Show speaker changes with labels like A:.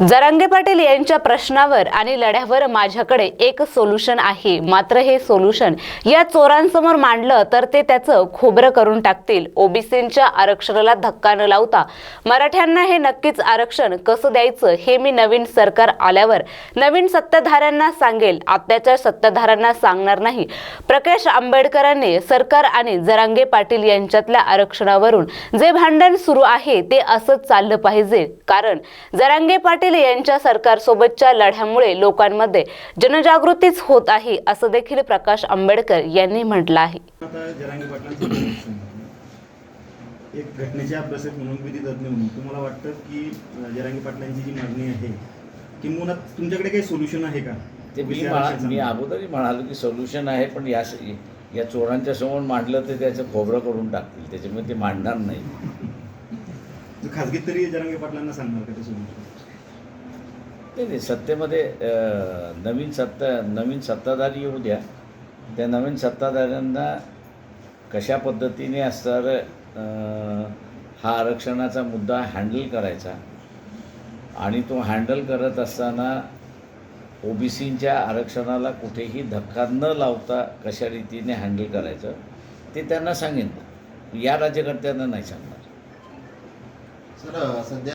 A: जरांगे पाटील यांच्या प्रश्नावर आणि लढ्यावर माझ्याकडे एक सोल्युशन आहे. मात्र हे सोल्युशन या चोरांसमोर मांडलं तर ते त्याचं खोबरं करून टाकतील. ओबीसींच्या आरक्षणाला धक्का न लावता मराठ्यांना हे नक्कीच आरक्षण कसं द्यायचं हे मी नवीन सरकार आल्यावर नवीन सत्ताधाऱ्यांना सांगेल. आत्ताच्या सत्ताधाऱ्यांना सांगणार नाही. प्रकाश आंबेडकरांनी सरकार आणि जरांगे पाटील यांच्यातल्या आरक्षणावरून जे भांडण सुरू आहे ते असंच चाललं पाहिजे. कारण जरांगे पाटील यांच्या सरकारसोबतच्या लढ्यामुळे लोकांमध्ये जनजागृतीच होत आहे असं देखील प्रकाश आंबेडकर यांनी म्हटलं आहे.
B: एक अभ्यासक म्हणून विधी तज्ज्ञ म्हणून. तुम्हाला वाटतं की जरांगी पाटलांची जी मागणी आहे तुमच्याकडे काही सोल्युशन आहे का?
C: ते मी मी. अगोदरही म्हणालो की सोल्युशन आहे पण या या चोरांच्या समोर मांडलं तर त्याचं खोबरं करून टाकतील. त्याच्यामुळे ते मांडणार नाही.
B: खाजगीत तरी जरांगे पाटलांना सांगणार का ते सोल्युशन
C: नाही नाही सत्तेमध्ये नवीन सत्ता नवीन सत्ताधारी येऊ द्या. त्या नवीन सत्ताधाऱ्यांना कशा पद्धतीने असणार हा आरक्षणाचा मुद्दा हँडल करायचा आणि तो हँडल करत असताना ओबीसींच्या आरक्षणाला कुठेही धक्का न लावता कशा रीतीने हँडल करायचं ते त्यांना सांगेन. या राज्यकर्त्यांना नाही सांगणार.
D: सर सध्या